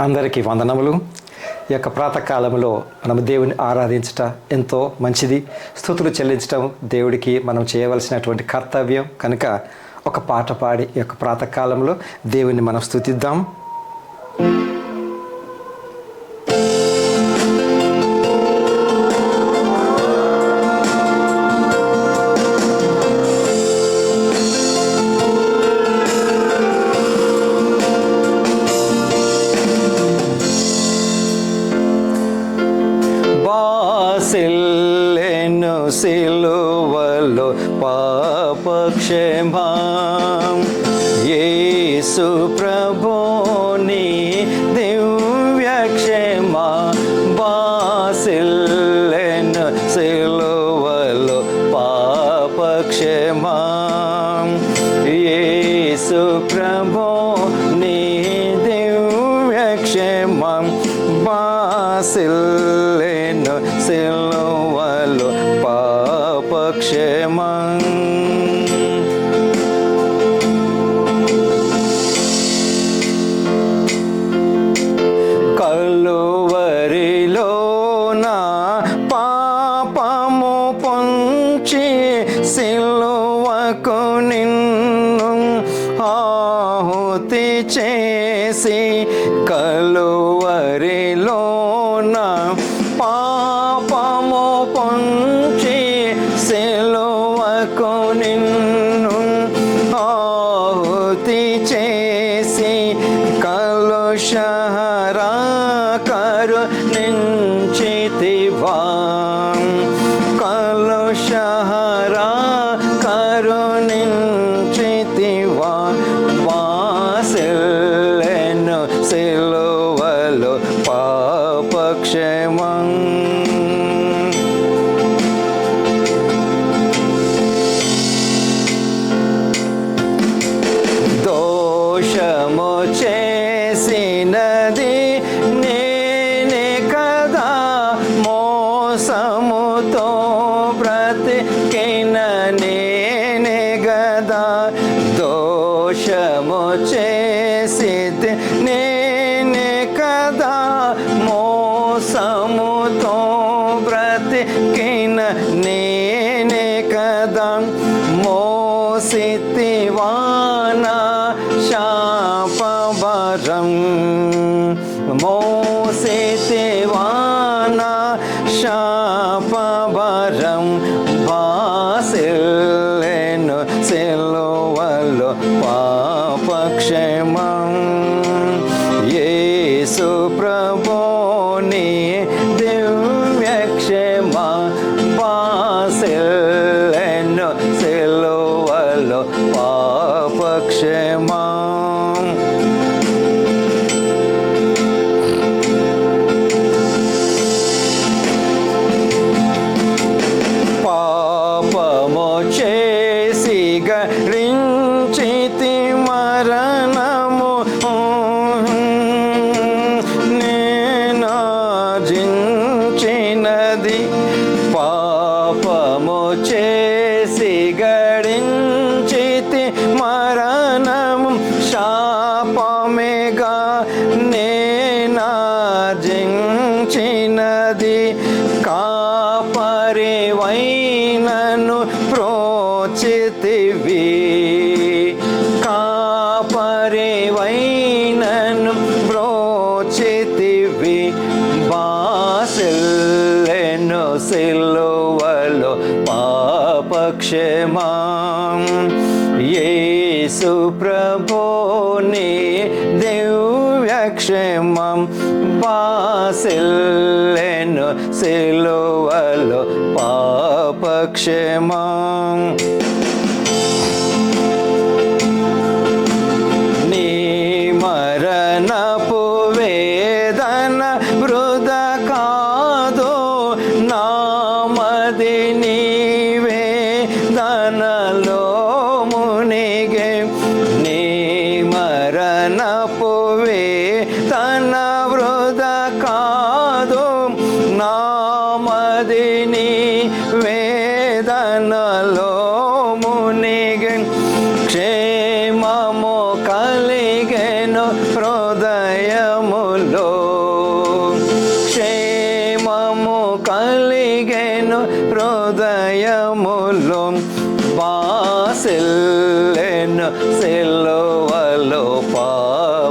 అందరికీ వందనములు. ఈ యొక్క ప్రాతకాలంలో మనం దేవుని ఆరాధించట ఎంతో మంచిది. స్థుతులు చెల్లించటం దేవుడికి మనం చేయవలసినటువంటి కర్తవ్యం. కనుక ఒక పాట పాడి ఈ యొక్క ప్రాతకాలంలో దేవుని మనం స్థుతిద్దాం. బాసిల్లెను సిలువలో పాపక్షేమం. కలువరిలో నా పాపము పొంచి సిలువకు నిన్ను ఆహుతి చేసి కలువరిలో ఉన్న పాపము పొంచి సెలవకు నిన్ను ఆహుతి చేసి కలుషహరా చేసినది నేనే కదా. మోసముతో బ్రతికిన నేనే గదా దోషము చేసిది నేనే तं मोसे वाना शा నేనాజించినది కాపరి వైనను ప్రోచితివి. కాపరి వైనను ప్రోచితివి. బాసిల్లెను సిలువలో పాపక్షమా. ఏ సుప్ర క్షేమం బాసిల్లెను సిలువలో పాపక్షేమం. తన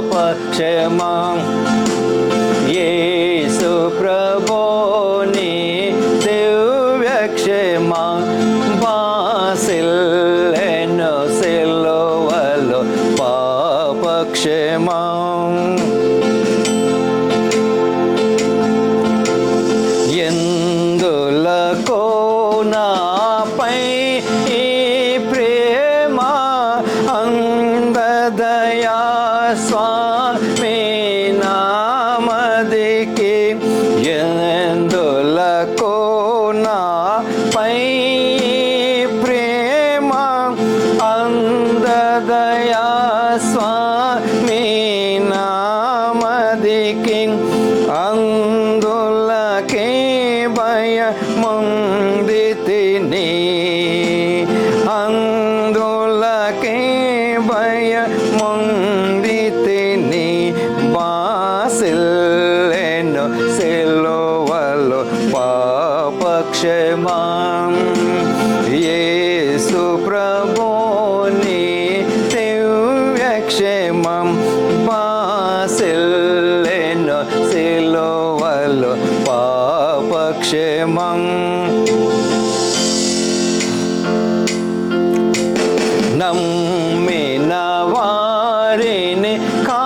పాపక్షమా యేసు ప్రభుని దివ్యక్షమా. బాసిల్లెను సిలువలో పాపక్షమా. só పాసెల్లెను సిలోవలు పాపక్షేమం. నమ్మిన వారిని కా